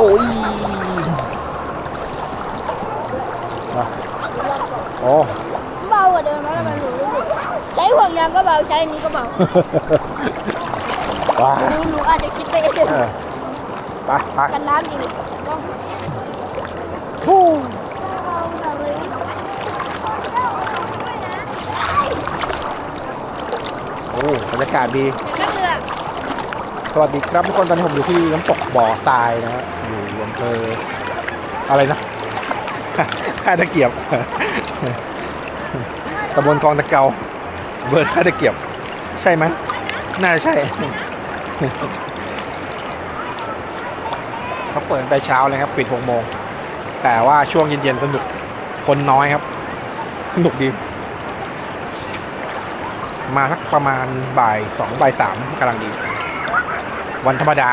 โอ้ยมาโอ้เบากว่าเดิมแล้วทำไมหนูรู้สึกใช้ห่วงยางก็เบาใช้อันนี้ก็เบาว้าหนูหนูอาจจะคิดไปเองเออไปไปกันน้ำจริงต้องฮู้เบาแบบเลยโอ้บรรยากาศดีนั่นเลย สวัสดีครับทุกคนตอนนี้ผมอยู่ที่น้ำตกบ่อทรายนะฮะอยู่อำเภออะไรนะท่าตะเกียบตำบลคลองตะเกาเบอร์ท่าตะเกียบ ใช่ไหมน่าจะใช่เขาเปิดไปเช้าเลยครับปิดหกโมง แต่ว่าช่วงเย็นๆสนุกคนน้อยครับสนุกดี มาสักประมาณบ่ายสองบ่ายสามกำลังดี วันธรรมดา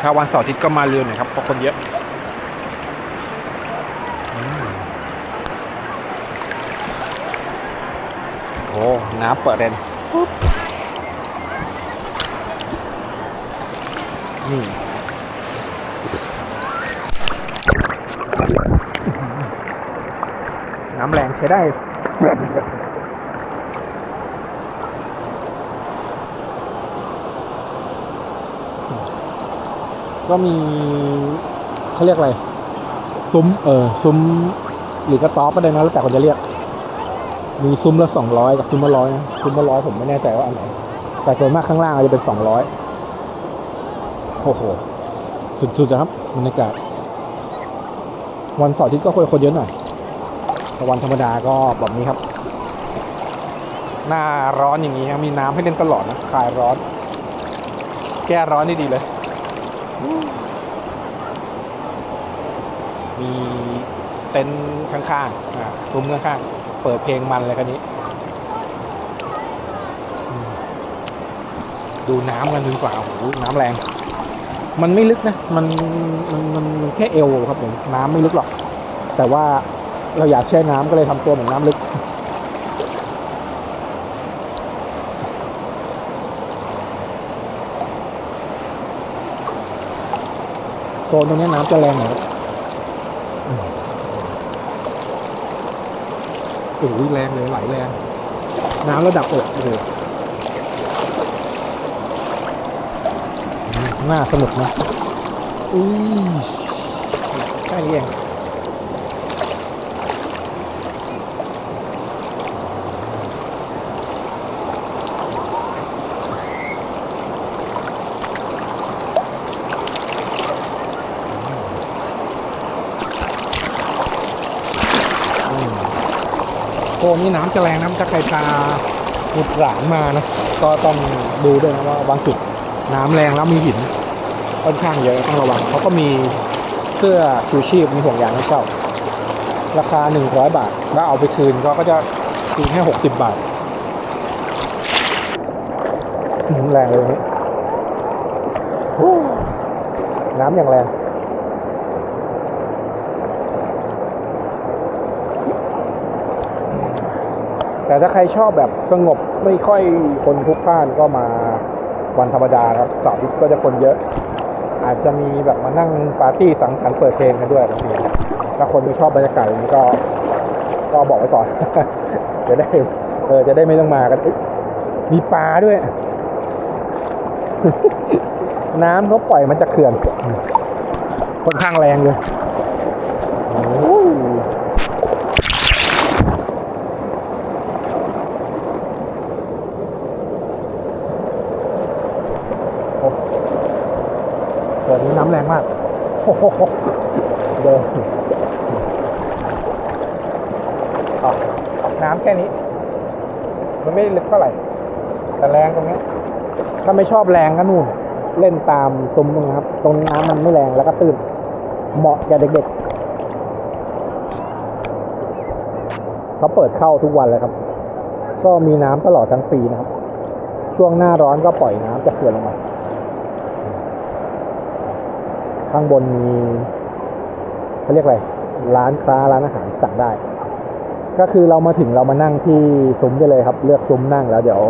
ถ้าวันเสาร์อาทิตย์ก็มาเรือนหน่อยครับเพราะคนเยอะอโอ้น้ำเปิดเรนนี่น้ำแรงใช้ได้ ก็มีเขาเรียกอะไร ซุ้ม เออ ซุ้ม หรือกระต๊อบก็ได้นะแล้วแต่คนจะเรียก มีซุ้มละสองร้อยกับซุ้มละร้อยนะซุ้มละร้อยผมไม่แน่ใจว่าอันไหน แต่ส่วนมากข้างล่างอาจจะเป็นสองร้อยโอ้โห สุดๆนะครับบรรยากาศ วันเสาร์อาทิตย์ก็คนคนเยอะหน่อยแต่วันธรรมดาก็แบบนี้ครับ หน้าร้อนอย่างนี้ครับมีน้ำให้เล่นตลอดนะคลายร้อน แก้ร้อนได้ดีเลย มีเต็นท์ข้างๆอ่าซุ้มข้างๆ เปิดเพลงมันเลยคันนี้ ดูน้ำกันดีกว่า โอ้โห น้ำแรง มันไม่ลึกนะมันมันมันมันแค่เอวครับผม น้ำไม่ลึกหรอก แต่ว่าเราอยากแช่น้ำก็เลยทำตัวเหมือนน้ำลึก ซนตรงนี้น้ำจะแรงหน่อยครับอืมโอ้โหแรงเลยไหลแรง น้ำระดับอกโอ้โหอืมน่าสนุกนะอุ้ยแค่นี้เอง โซนนี้น้ำจะแรงน้ำจะไกลตาหมุดหลานมานะก็ต้องดูด้วยนะว่าบางจุดน้ำแรงแล้วมีหินค่อนข้างเยอะต้องระวังเขาก็มีเสื้อชูชีพมีห่วงยางให้เช่าราคา 100 บาท แล้วเอาไปคืนเขาก็จะคืนแค่60 บาทอื้อหือแรงเลยนี้น้ำอย่างแรง แต่ถ้าใครชอบแบบสงบไม่ค่อยคนพลุกพล่านก็มาวันธรรมดาครับเสาร์อาทิตย์ก็จะคนเยอะ อาจจะมีแบบมานั่งปาร์ตี้สังสรรค์เปิดเพลงกันด้วยบางทีถ้าคนไม่ชอบบรรยากาศอย่างนี้ก็ ก็บอกไว้ก่อนจะได้เออจะได้ไม่ต้องมากันมีปลาด้วย น้ำเขาปล่อยมันจะเขื่อนค่อนข้างแรงเลยโอ้โหเกิดนี้น้ำ แรงมากโอ้โหเดินน้ำแค่นี้ มันไม่ลึกเท่าไหร่ แต่แรงตรงนี้ ถ้าไม่ชอบแรงก็นู่น เล่นตามซุ้มตรงนะครับ ตรงน้ำมันไม่แรงแล้วก็ตื้น เหมาะแก่เด็กๆ เขาเปิดเข้าทุกวันเลยครับ ก็มีน้ำตลอดทั้งปีนะครับ ช่วงหน้าร้อนก็ปล่อยน้ำจากเขื่อนลงมา ข้างบนมีเขาเรียกอะไร ร้านค้าร้านอาหารสั่งได้ ก็คือเรามาถึงเรามานั่งที่ซุ้มได้เลยครับ เลือกซุ้มนั่งแล้วเดี๋ยว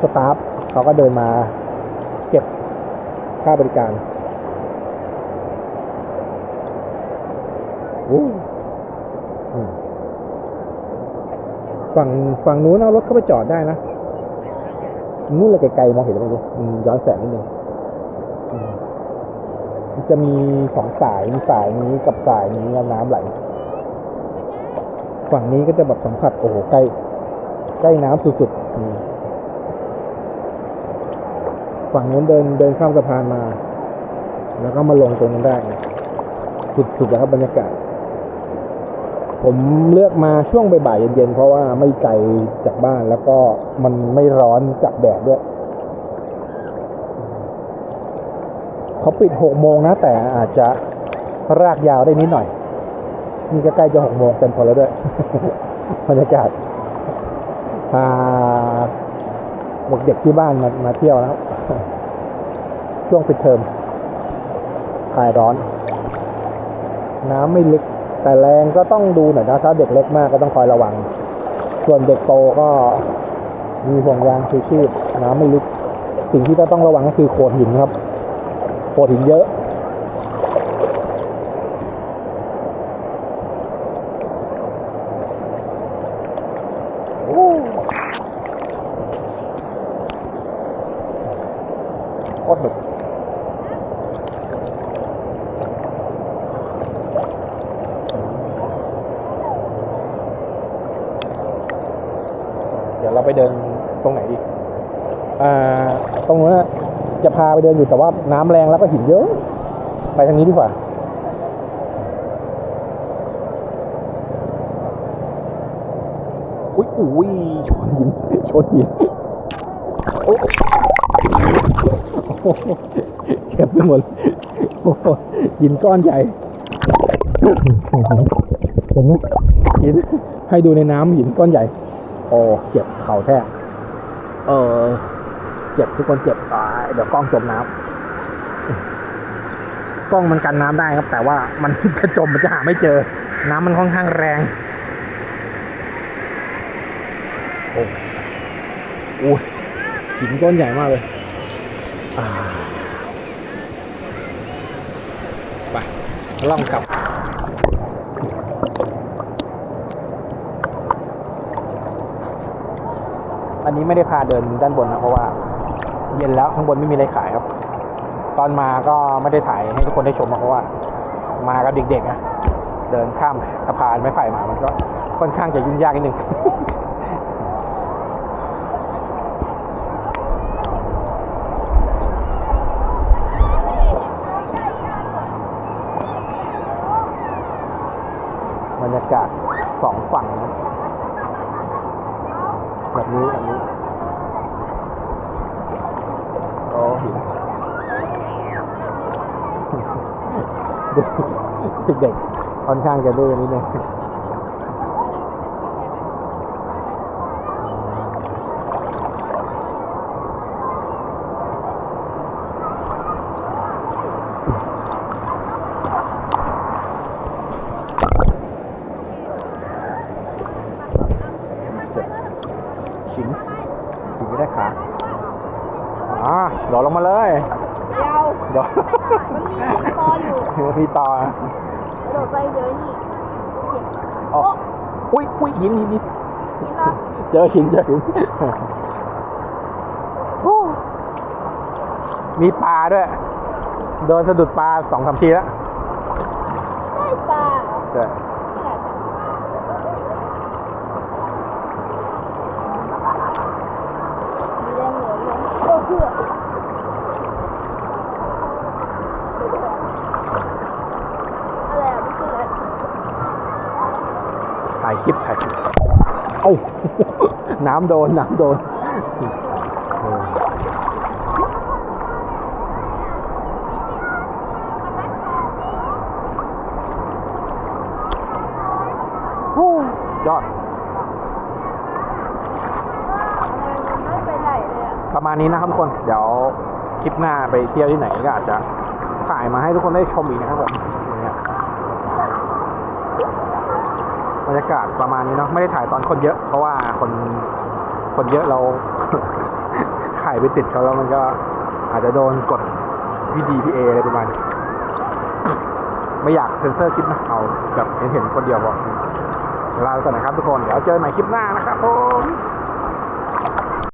สตาฟเขาก็เดินมาเก็บค่าบริการฝั่งฝั่งนู้นเอารถเข้าไปจอดได้นะนู้นเลยไกลๆมองเห็นแล้วมั้งดูอืมย้อนแสงนิดนึง จะมีสองสายมีสายนี้กับสายนี้แล้วน้ำไหล ฝั่งนี้ก็จะแบบสัมผัสโอ้โหใกล้ ใกล้น้ำสุดๆฝั่งนู้นเดินเดินข้ามสะพานมา แล้วก็มาลงตรงนั้นได้สุดๆแล้วครับบรรยากาศ ผมเลือกมาช่วงบ่ายๆเย็นๆเพราะว่าไม่ไกลจากบ้านแล้วก็มันไม่ร้อนกับแดดด้วย เขาปิดหกโมงนะ แต่อาจจะรากยาวได้นิดหน่อย นี่ก็ใกล้จะหกโมงเต็มพอแล้วด้วยบรรยากาศพาเด็กที่บ้านมามาเที่ยวนะครับ ช่วงปิดเทอมคลายร้อน น้ำไม่ลึก แต่แรงก็ต้องดูหน่อยนะถ้าเด็กเล็กมากก็ต้องคอยระวัง ส่วนเด็กโตก็มีห่วงยางชูชีพน้ำไม่ลึก สิ่งที่จะต้องระวังก็คือโขดหินครับ โขดหินเยอะ โคตรหนุกเดี๋ยวเราไปเดินตรงไหนดี อ่า ตรงนู้นน่ะ จะพาไปเดินอยู่แต่ว่าน้ำแรงแล้วก็หินเยอะ ไปทางนี้ดีกว่า อุ้ยอุ้ยชนหินชนหินโอ้โหเจ็บไปหมดโอ้หินก้อนใหญ่เห็นไหมหินให้ดูในน้ำหินก้อนใหญ่ โอ้เจ็บเข่าแทบเออ เจ็บทุกคนเจ็บตา เดี๋ยวกล้องจมน้ำกล้องมันกันน้ำได้ครับ แต่ว่ามันจะจมมันจะหาไม่เจอ น้ำมันค่อนข้างแรงโอ้โอ้ยหินก้อนใหญ่มากเลยอ่าไปล่องกลับอันนี้ไม่ได้พาเดินด้านบนนะเพราะว่า เย็นแล้วข้างบนไม่มีอะไรขายครับ ตอนมาก็ไม่ได้ถ่ายให้ทุกคนได้ชมเพราะว่า มากับเด็กๆนะเดินข้ามสะพานไม้ไผ่มามันก็ค่อนข้างจะยุ่งยากนิดนึงบรรยากาศสองฝั่งนะแบบนี้แบบนี้โอ้หิน เด็กค่อนข้างจะดื้อนิดนึงหินหินไม่ได้ขาอ่าโดดลงมาเลย ยาว โดดมันมีตออยู่มันมีต่อนะโดดไปเดี๋ยวนี่เจ็บอ๋ออุ้ยอุ้ยหินหินหินนี่นะเจอหินเจอหินโอ้มีปลาด้วย โดนสะดุดปลาสองสามทีแล้ว ได้ปลาใช่ มีแรงเหลือเลยโอ้เพื่ออะไรอะไม่คืออะไร ถ่า คลิปถ่ายเอ้าน้ำโดน น้ำโดนยอดทำไมมันไม่ไปไหนเลยอะประมาณนี้นะครับทุกคน เดี๋ยวคลิปหน้าไปเที่ยวที่ไหนก็อาจจะถ่ายมาให้ทุกคนได้ชมอีกนะครับผมอย่างเงี้ย บรรยากาศประมาณนี้เนาะไม่ได้ถ่ายตอนคนเยอะ เพราะว่าคนคนเยอะเราถ่ายไปติดเขาแล้วมันก็อาจจะโดนกดพีดีพีเออะไรประมาณนี้ไม่อยากเซ็นเซอร์คลิปนะเอาแบบเห็นเห็นคนเดียวบอกลาไปก่อนนะครับทุกคนเดี๋ยวเจอกันใหม่คลิปหน้านะครับผม